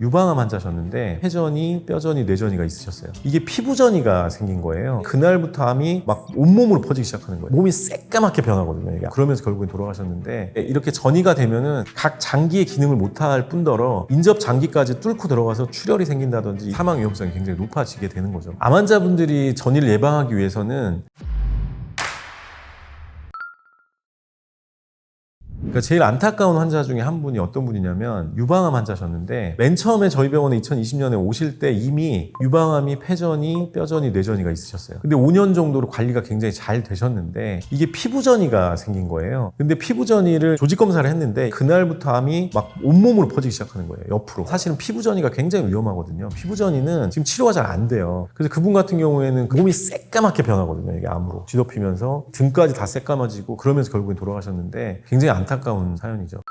유방암 환자셨는데 회전이, 뼈전이, 뇌전이가 있으셨어요. 이게 피부전이가 생긴 거예요. 그날부터 암이 막 온몸으로 퍼지기 시작하는 거예요. 몸이 새까맣게 변하거든요. 이게. 그러면서 결국엔 돌아가셨는데 이렇게 전이가 되면은 각 장기의 기능을 못할 뿐더러 인접 장기까지 뚫고 들어가서 출혈이 생긴다든지 사망 위험성이 굉장히 높아지게 되는 거죠. 암 환자분들이 전이를 예방하기 위해서는 그러니까 제일 안타까운 환자 중에 한 분이 어떤 분이냐면 유방암 환자셨는데 맨 처음에 저희 병원에 2020년에 오실 때 이미 유방암이 폐전이, 뼈전이, 뇌전이가 있으셨어요. 근데 5년 정도로 관리가 굉장히 잘 되셨는데 이게 피부전이가 생긴 거예요. 근데 피부전이를 조직 검사를 했는데 그날부터 암이 막 온몸으로 퍼지기 시작하는 거예요. 옆으로. 사실은 피부전이가 굉장히 위험하거든요. 피부전이는 지금 치료가 잘 안 돼요. 그래서 그분 같은 경우에는 몸이 새까맣게 변하거든요. 이게 암으로. 뒤덮이면서 등까지 다 새까마지고 그러면서 결국엔 돌아가셨는데 굉장히 안타까운 사연이죠.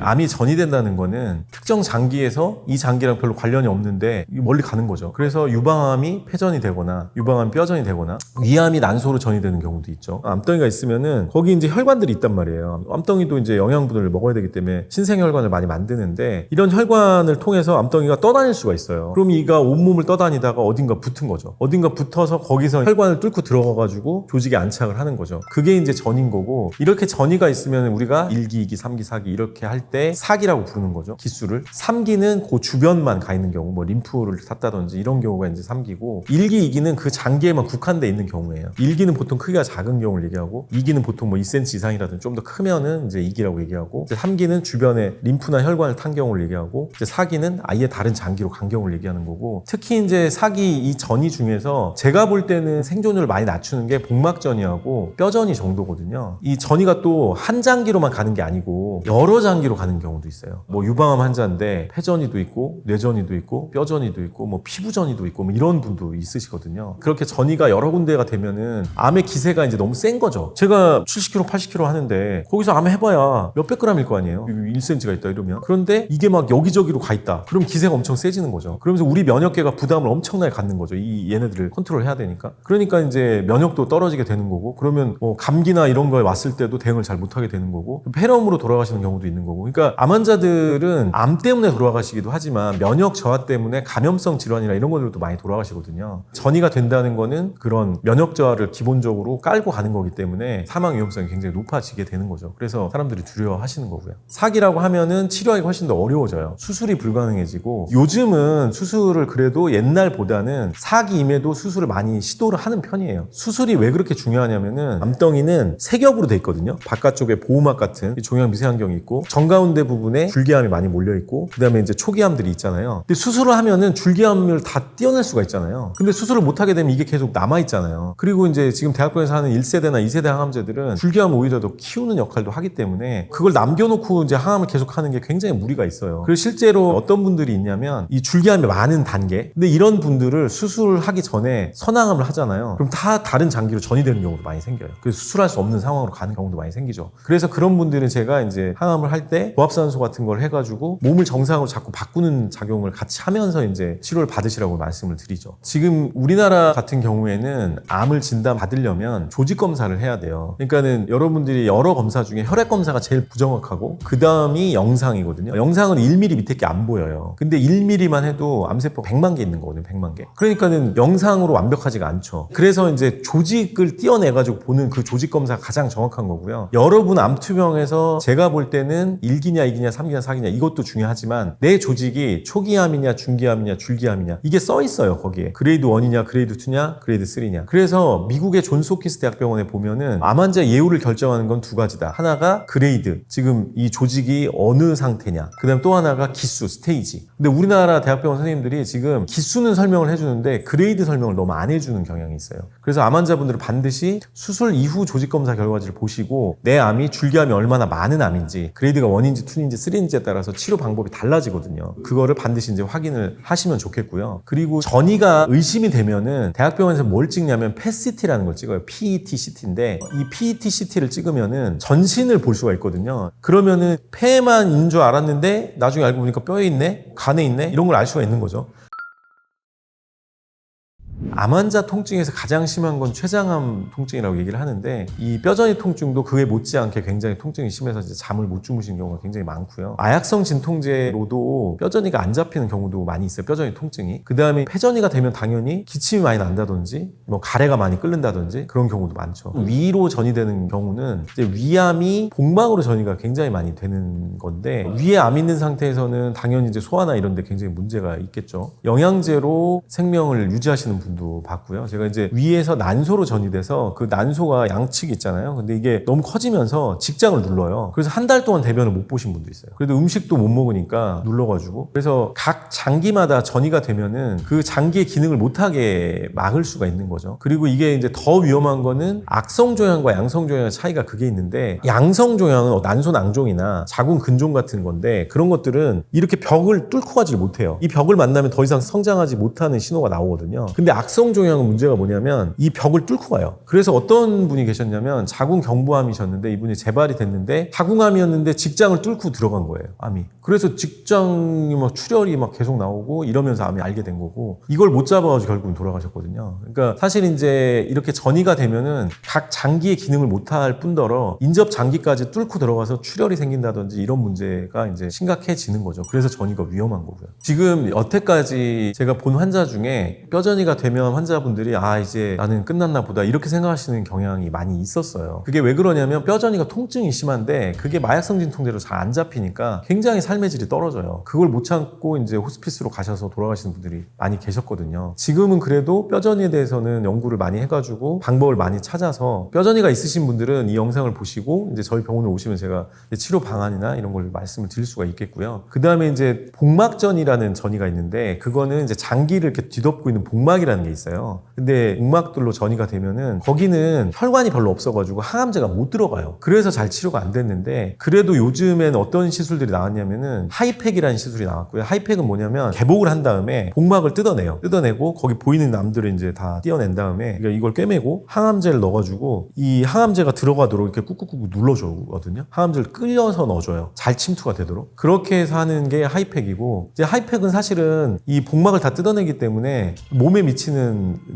암이 전이된다는 거는 특정 장기에서 이 장기랑 별로 관련이 없는데 멀리 가는 거죠. 그래서 유방암이 폐전이 되거나 유방암 뼈전이 되거나 위암이 난소로 전이되는 경우도 있죠. 암덩이가 있으면은 거기 이제 혈관들이 있단 말이에요. 암덩이도 이제 영양분을 먹어야 되기 때문에 신생혈관을 많이 만드는데 이런 혈관을 통해서 암덩이가 떠다닐 수가 있어요. 그럼 이가 온몸을 떠다니다가 어딘가 붙은 거죠. 어딘가 붙어서 거기서 혈관을 뚫고 들어가가지고 조직에 안착을 하는 거죠. 그게 이제 전인 거고 이렇게 전이가 있으면 우리가 1기, 2기, 3기, 4기 이렇게 할때 사기라고 부르는 거죠. 기수를. 3기는 그 주변만 가 있는 경우, 뭐 림프를 탔다든지 이런 경우가 이제 3기고 1기, 2기는 그 장기에만 국한돼 있는 경우예요. 1기는 보통 크기가 작은 경우를 얘기하고 2기는 보통 뭐 2cm 이상이라든지 좀 더 크면은 이제 2기라고 얘기하고 이제 3기는 주변에 림프나 혈관을 탄 경우를 얘기하고 이제 4기는 아예 다른 장기로 간 경우를 얘기하는 거고 특히 이제 4기 이 전이 중에서 제가 볼 때는 생존율을 많이 낮추는 게 복막전이하고 뼈전이 정도거든요. 이 전이가 또 한 장기로만 가는 게 아니고 여러 장기로 가는 경우도 있어요. 뭐 유방암 환자인데 폐전이도 있고 뇌전이도 있고 뼈전이도 있고 뭐 피부전이도 있고 뭐 이런 분도 있으시거든요. 그렇게 전이가 여러 군데가 되면은 암의 기세가 이제 너무 센 거죠. 제가 70kg, 80kg 하는데 거기서 암 해봐야 몇백 g일 거 아니에요. 1cm가 있다 이러면. 그런데 이게 막 여기저기로 가 있다. 그럼 기세가 엄청 세지는 거죠. 그러면서 우리 면역계가 부담을 엄청나게 갖는 거죠. 이 얘네들을 컨트롤해야 되니까. 그러니까 이제 면역도 떨어지게 되는 거고 그러면 뭐 감기나 이런 거에 왔을 때도 대응을 잘 못하게 되는 거고 폐렴으로 돌아가시는 경우도 있는 거고. 그러니까 암 환자들은 암 때문에 돌아가시기도 하지만 면역 저하 때문에 감염성 질환이나 이런 것들도 많이 돌아가시거든요. 전이가 된다는 거는 그런 면역 저하를 기본적으로 깔고 가는 거기 때문에 사망 위험성이 굉장히 높아지게 되는 거죠. 그래서 사람들이 두려워하시는 거고요. 사기라고 하면은 치료하기 훨씬 더 어려워져요. 수술이 불가능해지고 요즘은 수술을 그래도 옛날보다는 사기임에도 수술을 많이 시도를 하는 편이에요. 수술이 왜 그렇게 중요하냐면은 암덩이는 세 겹으로 돼 있거든요. 바깥쪽에 보호막 같은 종양 미세환경이 있고 정 가운데 부분에 줄기암이 많이 몰려 있고 그 다음에 이제 초기암들이 있잖아요. 근데 수술을 하면은 줄기암을 다 떼어낼 수가 있잖아요. 근데 수술을 못 하게 되면 이게 계속 남아 있잖아요. 그리고 이제 지금 대학교에서 하는 1세대나 2세대 항암제들은 줄기암을 오히려 더 키우는 역할도 하기 때문에 그걸 남겨놓고 이제 항암을 계속 하는 게 굉장히 무리가 있어요. 그래서 실제로 어떤 분들이 있냐면 이 줄기암이 많은 단계. 근데 이런 분들을 수술하기 전에 선항암을 하잖아요. 그럼 다 다른 장기로 전이 되는 경우도 많이 생겨요. 그래서 수술할 수 없는 상황으로 가는 경우도 많이 생기죠. 그래서 그런 분들은 제가 이제 항암을 할때 고압산소 같은 걸 해가지고 몸을 정상으로 자꾸 바꾸는 작용을 같이 하면서 이제 치료를 받으시라고 말씀을 드리죠. 지금 우리나라 같은 경우에는 암을 진단 받으려면 조직 검사를 해야 돼요. 그러니까는 여러분들이 여러 검사 중에 혈액 검사가 제일 부정확하고 그 다음이 영상이거든요. 영상은 1mm 밑에 게 안 보여요. 근데 1mm만 해도 암세포 100만 개 있는 거거든요. 100만 개. 그러니까는 영상으로 완벽하지가 않죠. 그래서 이제 조직을 띄어내가지고 보는 그 조직 검사가 가장 정확한 거고요. 여러분 암투병에서 제가 볼 때는 1 기냐, 2기냐, 3기냐, 4기냐 이것도 중요하지만 내 조직이 초기암이냐, 중기암이냐, 줄기암이냐 이게 써 있어요. 거기에. 그레이드 1이냐, 그레이드 2냐, 그레이드 3냐. 그래서 미국의 홉킨스 대학병원에 보면은 암 환자 예후를 결정하는 건 두 가지다. 하나가 그레이드. 지금 이 조직이 어느 상태냐. 그다음 또 하나가 기수, 스테이지. 근데 우리나라 대학병원 선생님들이 지금 기수는 설명을 해 주는데 그레이드 설명을 너무 안 해 주는 경향이 있어요. 그래서 암 환자분들은 반드시 수술 이후 조직 검사 결과지를 보시고 내 암이 줄기암이 얼마나 많은 암인지 그레이드가 1인지 2인지 3인지에 따라서 치료 방법이 달라지거든요. 그거를 반드시 이제 확인을 하시면 좋겠고요. 그리고 전이가 의심이 되면은 대학병원에서 뭘 찍냐면 PET-CT라는 걸 찍어요. PET-CT인데 이 PET-CT를 찍으면은 전신을 볼 수가 있거든요. 그러면은 폐만 있는 줄 알았는데 나중에 알고 보니까 뼈에 있네, 간에 있네 이런 걸 알 수가 있는 거죠. 암 환자 통증에서 가장 심한 건 췌장암 통증이라고 얘기를 하는데 이 뼈저리 통증도 그에 못지않게 굉장히 통증이 심해서 이제 잠을 못 주무시는 경우가 굉장히 많고요. 마약성 진통제로도 뼈저리가 안 잡히는 경우도 많이 있어요. 뼈저리 통증이. 그 다음에 폐저리가 되면 당연히 기침이 많이 난다든지 뭐 가래가 많이 끓는다든지 그런 경우도 많죠. 위로 전이되는 경우는 위암이 복막으로 전이가 굉장히 많이 되는 건데 위에 암 있는 상태에서는 당연히 이제 소화나 이런 데 굉장히 문제가 있겠죠. 영양제로 생명을 유지하시는 분도 봤고요. 제가 이제 위에서 난소로 전이돼서 그 난소가 양측이 있잖아요. 근데 이게 너무 커지면서 직장을 눌러요. 그래서 한 달 동안 대변을 못 보신 분도 있어요. 그래도 음식도 못 먹으니까 눌러가지고 그래서 각 장기마다 전이가 되면은 그 장기의 기능을 못하게 막을 수가 있는 거죠. 그리고 이게 이제 더 위험한 거는 악성 종양과 양성 종양의 차이가 그게 있는데 양성 종양은 난소 낭종이나 자궁 근종 같은 건데 그런 것들은 이렇게 벽을 뚫고 가지를 못해요. 이 벽을 만나면 더 이상 성장하지 못하는 신호가 나오거든요. 근데 악성 종양은 문제가 뭐냐면 이 벽을 뚫고 가요. 그래서 어떤 분이 계셨냐면 자궁 경부암이셨는데 이분이 재발이 됐는데 자궁암이었는데 직장을 뚫고 들어간 거예요. 암이. 그래서 직장이 막 출혈이 막 계속 나오고 이러면서 암이 알게 된 거고 이걸 못 잡아가지고 결국은 돌아가셨거든요. 그러니까 사실 이제 이렇게 전이가 되면은 각 장기의 기능을 못할 뿐더러 인접 장기까지 뚫고 들어가서 출혈이 생긴다든지 이런 문제가 이제 심각해지는 거죠. 그래서 전이가 위험한 거고요. 지금 여태까지 제가 본 환자 중에 뼈전이가 되면 환자분들이 아 이제 나는 끝났나 보다 이렇게 생각하시는 경향이 많이 있었어요. 그게 왜 그러냐면 뼈전이가 통증이 심한데 그게 마약성 진통제로 잘 안 잡히니까 굉장히 삶의 질이 떨어져요. 그걸 못 참고 이제 호스피스로 가셔서 돌아가시는 분들이 많이 계셨거든요. 지금은 그래도 뼈전이에 대해서는 연구를 많이 해가지고 방법을 많이 찾아서 뼈전이가 있으신 분들은 이 영상을 보시고 이제 저희 병원에 오시면 제가 치료 방안이나 이런 걸 말씀을 드릴 수가 있겠고요. 그 다음에 이제 복막전이라는 전이가 있는데 그거는 이제 장기를 이렇게 뒤덮고 있는 복막이라는 게 있어요. 근데 복막들로 전이가 되면은 거기는 혈관이 별로 없어가지고 항암제가 못 들어가요. 그래서 잘 치료가 안 됐는데 그래도 요즘엔 어떤 시술들이 나왔냐면은 하이팩이라는 시술이 나왔고요. 하이팩은 뭐냐면 개복을 한 다음에 복막을 뜯어내요. 뜯어내고 거기 보이는 남들을 이제 다 띄어낸 다음에 그러니까 이걸 꿰매고 항암제를 넣어가지고 이 항암제가 들어가도록 이렇게 꾹꾹꾹 눌러주거든요. 항암제를 끌려서 넣어줘요. 잘 침투가 되도록. 그렇게 해서 하는 게 하이팩이고 이제 하이팩은 사실은 이 복막을 다 뜯어내기 때문에 몸에 미치는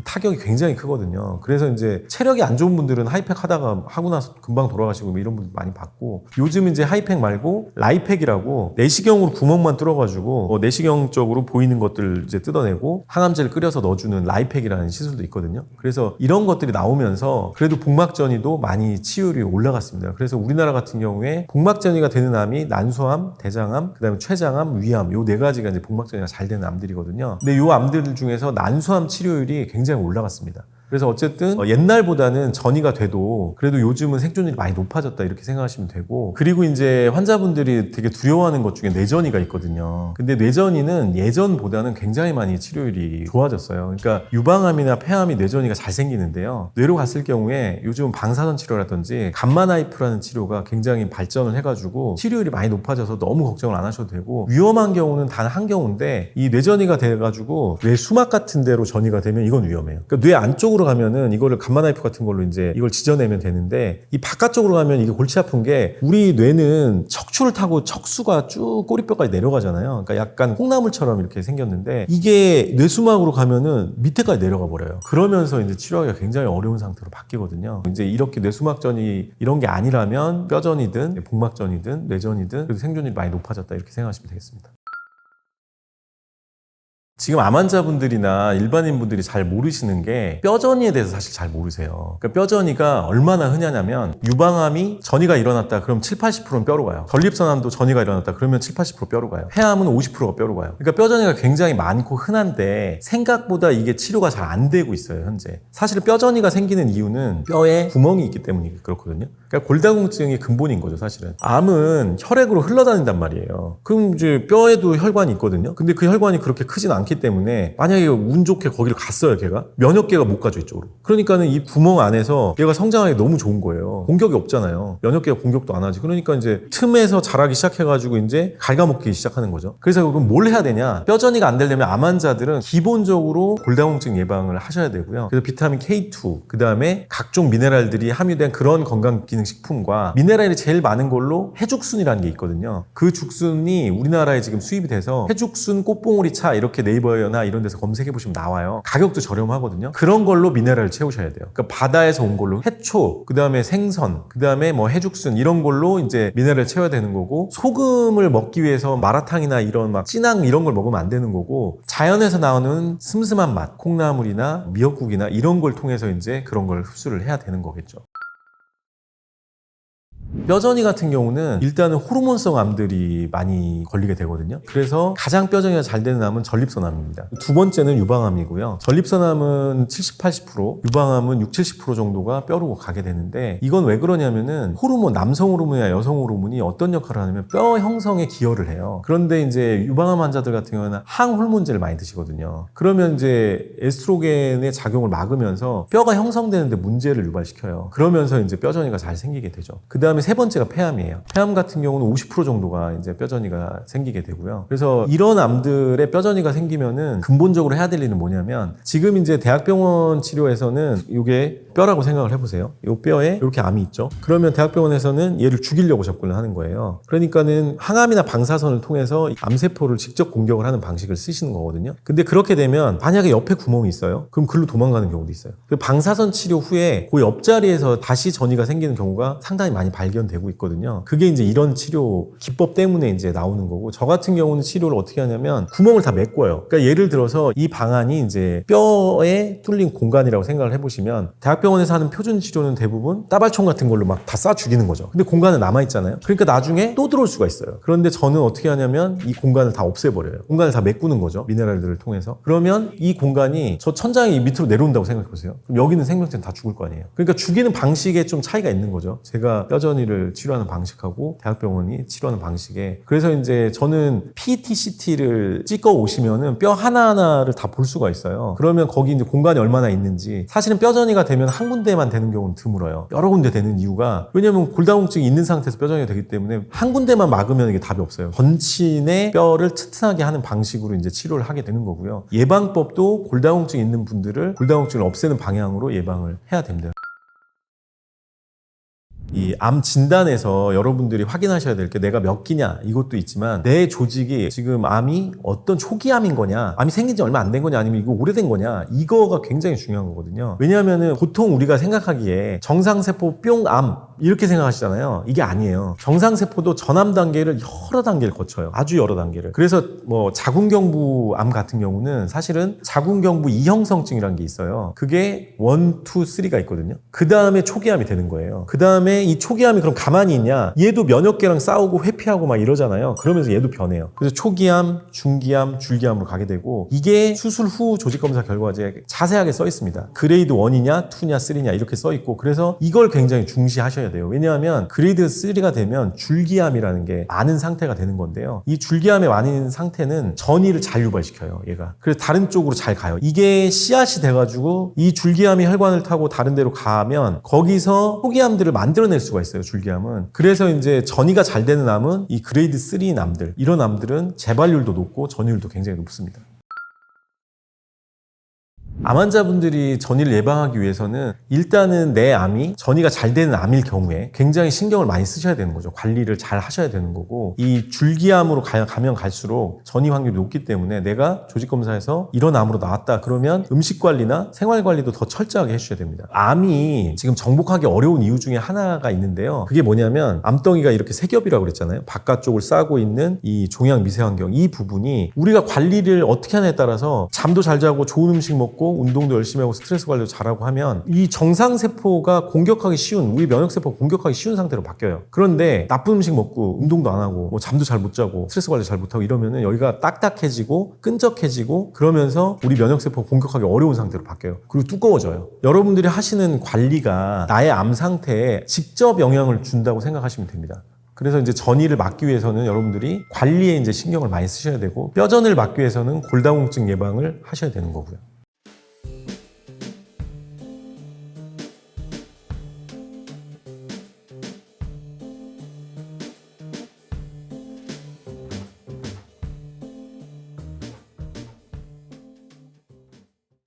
타격이 굉장히 크거든요. 그래서 이제 체력이 안 좋은 분들은 하이팩 하다가 하고 나서 금방 돌아가시고 뭐 이런 분들 많이 봤고 요즘 이제 하이팩 말고 라이팩이라고 내시경으로 구멍만 뚫어가지고 뭐 내시경 쪽으로 보이는 것들 이제 뜯어내고 항암제를 끓여서 넣어주는 라이팩이라는 시술도 있거든요. 그래서 이런 것들이 나오면서 그래도 복막전이도 많이 치율이 올라갔습니다. 그래서 우리나라 같은 경우에 복막전이가 되는 암이 난소암, 대장암, 그다음에 췌장암, 위암 요 네 가지가 이제 복막전이가 잘 되는 암들이거든요. 근데 요 암들 중에서 난소암 치료 율이 굉장히 올라갔습니다. 그래서 어쨌든 어, 옛날보다는 전이가 돼도 그래도 요즘은 생존율이 많이 높아졌다 이렇게 생각하시면 되고 그리고 이제 환자분들이 되게 두려워하는 것 중에 뇌전이가 있거든요. 근데 뇌전이는 예전보다는 굉장히 많이 치료율이 좋아졌어요. 그러니까 유방암이나 폐암이 뇌전이가 잘 생기는데요. 뇌로 갔을 경우에 요즘 방사선 치료라든지 감마나이프라는 치료가 굉장히 발전을 해가지고 치료율이 많이 높아져서 너무 걱정을 안 하셔도 되고 위험한 경우는 단 한 경우인데 이 뇌전이가 돼가지고 뇌 수막 같은 데로 전이가 되면 이건 위험해요. 그러니까 뇌 안쪽으로 가면은 이거를 감마나이프 같은 걸로 이제 이걸 지져내면 되는데 이 바깥쪽으로 가면 이게 골치 아픈 게 우리 뇌는 척추를 타고 척수가 쭉 꼬리뼈까지 내려가잖아요. 그러니까 약간 콩나물처럼 이렇게 생겼는데 이게 뇌수막으로 가면은 밑에까지 내려가 버려요. 그러면서 이제 치료하기가 굉장히 어려운 상태로 바뀌거든요. 이제 이렇게 뇌수막전이 이런 게 아니라면 뼈전이든 복막전이든 뇌전이든 그래도 생존율이 많이 높아졌다 이렇게 생각하시면 되겠습니다. 지금 암 환자분들이나 일반인분들이 잘 모르시는 게 뼈전이에 대해서 사실 잘 모르세요. 그러니까 뼈전이가 얼마나 흔하냐면 유방암이 전이가 일어났다 그럼 7, 80%는 뼈로 가요. 전립선암도 전이가 일어났다 그러면 7, 80% 뼈로 가요. 폐암은 50%가 뼈로 가요. 그러니까 뼈전이가 굉장히 많고 흔한데 생각보다 이게 치료가 잘 안 되고 있어요, 현재. 사실 뼈전이가 생기는 이유는 뼈에 구멍이 있기 때문이 그렇거든요. 그러니까 골다공증이 근본인 거죠, 사실은. 암은 혈액으로 흘러다닌단 말이에요. 그럼 이제 뼈에도 혈관이 있거든요. 근데 그 혈관이 그렇게 크진 않기 때문에 만약에 운 좋게 거기를 갔어요, 걔가. 면역계가 못 가죠, 이쪽으로. 그러니까는 이 구멍 안에서 얘가 성장하기 너무 좋은 거예요. 공격이 없잖아요. 면역계가 공격도 안 하지. 그러니까 이제 틈에서 자라기 시작해가지고 이제 갉아먹기 시작하는 거죠. 그래서 그럼 뭘 해야 되냐? 뼈전이가 안 되려면 암 환자들은 기본적으로 골다공증 예방을 하셔야 되고요. 그래서 비타민 K2, 그 다음에 각종 미네랄들이 함유된 그런 건강 기능 식품과 미네랄이 제일 많은 걸로 해죽순이라는 게 있거든요. 그 죽순이 우리나라에 지금 수입이 돼서 해죽순 꽃봉오리 차 이렇게 네이버 네이버나 이런 데서 검색해 보시면 나와요. 가격도 저렴하거든요. 그런 걸로 미네랄을 채우셔야 돼요. 그러니까 바다에서 온 걸로 해초, 그 다음에 생선, 그 다음에 뭐 해죽순 이런 걸로 이제 미네랄을 채워야 되는 거고 소금을 먹기 위해서 마라탕이나 이런 막 찐왕 이런 걸 먹으면 안 되는 거고 자연에서 나오는 슴슴한 맛, 콩나물이나 미역국이나 이런 걸 통해서 이제 그런 걸 흡수를 해야 되는 거겠죠. 뼈전이 같은 경우는 일단은 호르몬성 암들이 많이 걸리게 되거든요. 그래서 가장 뼈전이가 잘 되는 암은 전립선암입니다. 두 번째는 유방암이고요. 전립선암은 70, 80%, 유방암은 6, 70% 정도가 뼈로 가게 되는데 이건 왜 그러냐면은 호르몬, 남성 호르몬이나 여성 호르몬이 어떤 역할을 하냐면 뼈 형성에 기여를 해요. 그런데 이제 유방암 환자들 같은 경우는 항호르몬제를 많이 드시거든요. 그러면 이제 에스트로겐의 작용을 막으면서 뼈가 형성되는데 문제를 유발시켜요. 그러면서 이제 뼈전이가 잘 생기게 되죠. 그 다음에 세 번째가 폐암이에요. 폐암 같은 경우는 50% 정도가 이제 뼈전이가 생기게 되고요. 그래서 이런 암들의 뼈전이가 생기면은 근본적으로 해야 될 일은 뭐냐면 지금 이제 대학병원 치료에서는 이게 뼈라고 생각을 해보세요. 이 뼈에 이렇게 암이 있죠. 그러면 대학병원에서는 얘를 죽이려고 접근을 하는 거예요. 그러니까는 항암이나 방사선을 통해서 암세포를 직접 공격을 하는 방식을 쓰시는 거거든요. 근데 그렇게 되면 만약에 옆에 구멍이 있어요. 그럼 글로 도망가는 경우도 있어요. 그 방사선 치료 후에 그 옆자리에서 다시 전이가 생기는 경우가 상당히 많이 발견 되고 있거든요. 그게 이제 이런 치료 기법 때문에 이제 나오는 거고 저 같은 경우는 치료를 어떻게 하냐면 구멍을 다 메꿔요. 그러니까 예를 들어서 이 방안이 이제 뼈에 뚫린 공간이라고 생각을 해보시면 대학병원에서 하는 표준 치료는 대부분 따발총 같은 걸로 막 다 쏴 죽이는 거죠. 근데 공간은 남아 있잖아요. 그러니까 나중에 또 들어올 수가 있어요. 그런데 저는 어떻게 하냐면 이 공간을 다 없애버려요. 공간을 다 메꾸는 거죠. 미네랄들을 통해서. 그러면 이 공간이 저 천장이 밑으로 내려온다고 생각해 보세요. 그럼 여기는 생명체는 다 죽을 거 아니에요. 그러니까 죽이는 방식에 좀 차이가 있는 거죠. 제가 뼈전 이를 치료하는 방식하고 대학병원이 치료하는 방식에. 그래서 이제 저는 PT, CT를 찍어 오시면은 뼈 하나하나를 다 볼 수가 있어요. 그러면 거기 이제 공간이 얼마나 있는지 사실은 뼈전이가 되면 한 군데만 되는 경우는 드물어요. 여러 군데 되는 이유가 왜냐면 골다공증이 있는 상태에서 뼈전이가 되기 때문에 한 군데만 막으면 이게 답이 없어요. 전신의 뼈를 튼튼하게 하는 방식으로 이제 치료를 하게 되는 거고요. 예방법도 골다공증 있는 분들을 골다공증을 없애는 방향으로 예방을 해야 됩니다. 이 암 진단에서 여러분들이 확인하셔야 될 게 내가 몇 기냐 이것도 있지만 내 조직이 지금 암이 어떤 초기 암인 거냐 암이 생긴 지 얼마 안 된 거냐 아니면 이거 오래된 거냐 이거가 굉장히 중요한 거거든요. 왜냐하면은 보통 우리가 생각하기에 정상세포 뿅암 이렇게 생각하시잖아요 이게 아니에요 정상세포도 전암 단계를 여러 단계를 거쳐요 아주 여러 단계를 그래서 뭐 자궁경부 암 같은 경우는 사실은 자궁경부 이형성증이라는 게 있어요 그게 원, 투, 쓰리가 있거든요 그 다음에 초기암이 되는 거예요 그 다음에 이 초기암이 그럼 가만히 있냐? 얘도 면역계랑 싸우고 회피하고 막 이러잖아요. 그러면서 얘도 변해요. 그래서 초기암, 중기암, 줄기암으로 가게 되고 이게 수술 후 조직검사 결과지에 자세하게 써 있습니다. 그레이드 1이냐, 2냐, 3냐 이렇게 써 있고 그래서 이걸 굉장히 중시하셔야 돼요. 왜냐하면 그레이드 3가 되면 줄기암이라는 게 많은 상태가 되는 건데요. 이 줄기암의 많은 상태는 전이를 잘 유발시켜요. 얘가. 그래서 다른 쪽으로 잘 가요. 이게 씨앗이 돼가지고 이 줄기암이 혈관을 타고 다른 데로 가면 거기서 초기암들을 만들어 낼 수가 있어요, 줄기암은. 그래서 이제 전이가 잘 되는 암은 이 그레이드 3인 암들, 이런 암들은 재발률도 높고 전이율도 굉장히 높습니다. 암 환자분들이 전이를 예방하기 위해서는 일단은 내 암이 전이가 잘 되는 암일 경우에 굉장히 신경을 많이 쓰셔야 되는 거죠. 관리를 잘 하셔야 되는 거고 이 줄기암으로 가- 가면 갈수록 전이 확률이 높기 때문에 내가 조직 검사에서 이런 암으로 나왔다 그러면 음식 관리나 생활 관리도 더 철저하게 해주셔야 됩니다. 암이 지금 정복하기 어려운 이유 중에 하나가 있는데요. 그게 뭐냐면 암덩이가 이렇게 세 겹이라고 그랬잖아요. 바깥쪽을 싸고 있는 이 종양 미세환경 이 부분이 우리가 관리를 어떻게 하냐에 따라서 잠도 잘 자고 좋은 음식 먹고 운동도 열심히 하고 스트레스 관리도 잘하고 하면 이 정상 세포가 공격하기 쉬운 우리 면역 세포가 공격하기 쉬운 상태로 바뀌어요. 그런데 나쁜 음식 먹고 운동도 안 하고 뭐 잠도 잘 못 자고 스트레스 관리 잘 못 하고 이러면은 여기가 딱딱해지고 끈적해지고 그러면서 우리 면역 세포가 공격하기 어려운 상태로 바뀌어요. 그리고 두꺼워져요. 여러분들이 하시는 관리가 나의 암 상태에 직접 영향을 준다고 생각하시면 됩니다. 그래서 이제 전이를 막기 위해서는 여러분들이 관리에 이제 신경을 많이 쓰셔야 되고 뼈전을 막기 위해서는 골다공증 예방을 하셔야 되는 거고요.